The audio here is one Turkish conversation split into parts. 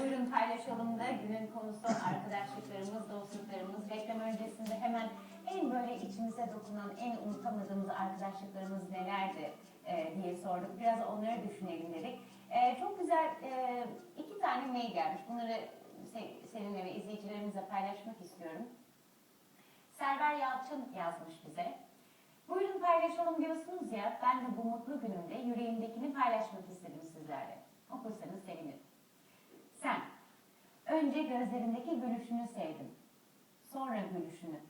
buyurun paylaşalım da günün konusu arkadaşlıklarımız, dostluklarımız. Reklam öncesinde hemen en böyle içimize dokunan, en unutamadığımız arkadaşlıklarımız nelerdi e, diye sorduk. Biraz onları düşünelim dedik. E, çok güzel e, iki tane mail gelmiş. Bunları se- seninle ve izleyicilerimizle paylaşmak istiyorum. Server Yalçın yazmış bize. Buyurun paylaşalım diyorsunuz ya, ben de bu mutlu günümde yüreğimdekini paylaşmak istedim sizlerle. Önce gözlerindeki gülüşünü sevdim. Sonra gülüşünü,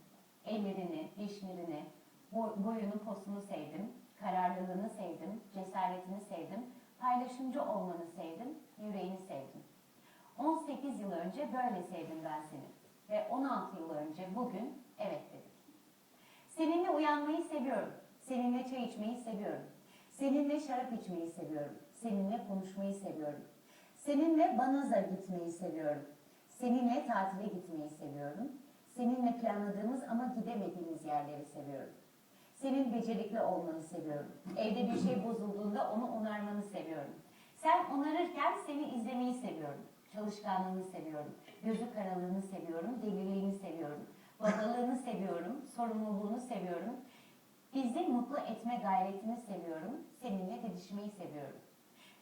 ellerini, dişlerini, boy- boyunu, posunu sevdim. Kararlılığını sevdim, cesaretini sevdim. Paylaşımcı olmanı sevdim, yüreğini sevdim. 18 yıl önce böyle sevdim ben seni. Ve 16 yıl önce bugün evet dedik. Seninle uyanmayı seviyorum. Seninle çay içmeyi seviyorum. Seninle şarap içmeyi seviyorum. Seninle konuşmayı seviyorum. Seninle Banaz'a gitmeyi seviyorum. Seninle tatile gitmeyi seviyorum. Seninle planladığımız ama gidemediğimiz yerleri seviyorum. Senin becerikli olmanı seviyorum. Evde bir şey bozulduğunda onu onarmanı seviyorum. Sen onarırken seni izlemeyi seviyorum. Çalışkanlığını seviyorum. Gözü karalığını seviyorum. Deliliğini seviyorum. Babalığını seviyorum. Sorumluluğunu seviyorum. Bizi mutlu etme gayretini seviyorum. Seninle didişmeyi seviyorum.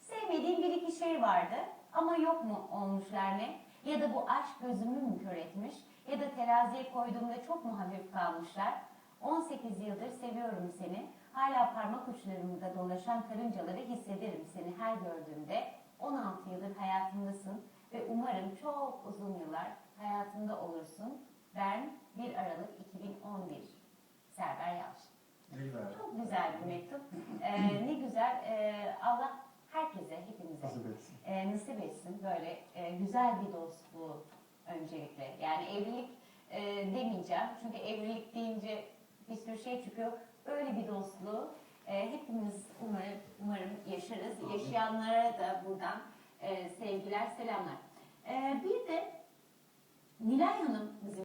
Sevmediğim bir iki şey vardı ama yok mu olmuşlar ne? Ya da bu aşk gözümü mü kör etmiş? Ya da teraziye koyduğumda çok mu hafif kalmışlar? 18 yıldır seviyorum seni. Hala parmak uçlarımda dolaşan karıncaları hissederim seni her gördüğümde. 16 yıldır hayatımdasın ve umarım çok uzun yıllar hayatımda olursun. Ben 1 Aralık 2011. Server Yalçın. Güzel. Çok güzel bir mektup. Ee, ne güzel. Ee, Allah herkese, hepimize Nasip etsin. e, nasip etsin böyle e, güzel bir dostluğu öncelikle. Yani evlilik e, demeyeceğim. Çünkü evlilik deyince bir sürü şey çıkıyor. Böyle bir dostluğu e, hepimiz umarım, umarım yaşarız. Yaşayanlara da buradan e, sevgiler, selamlar. E, bir de Nilay Hanım bizim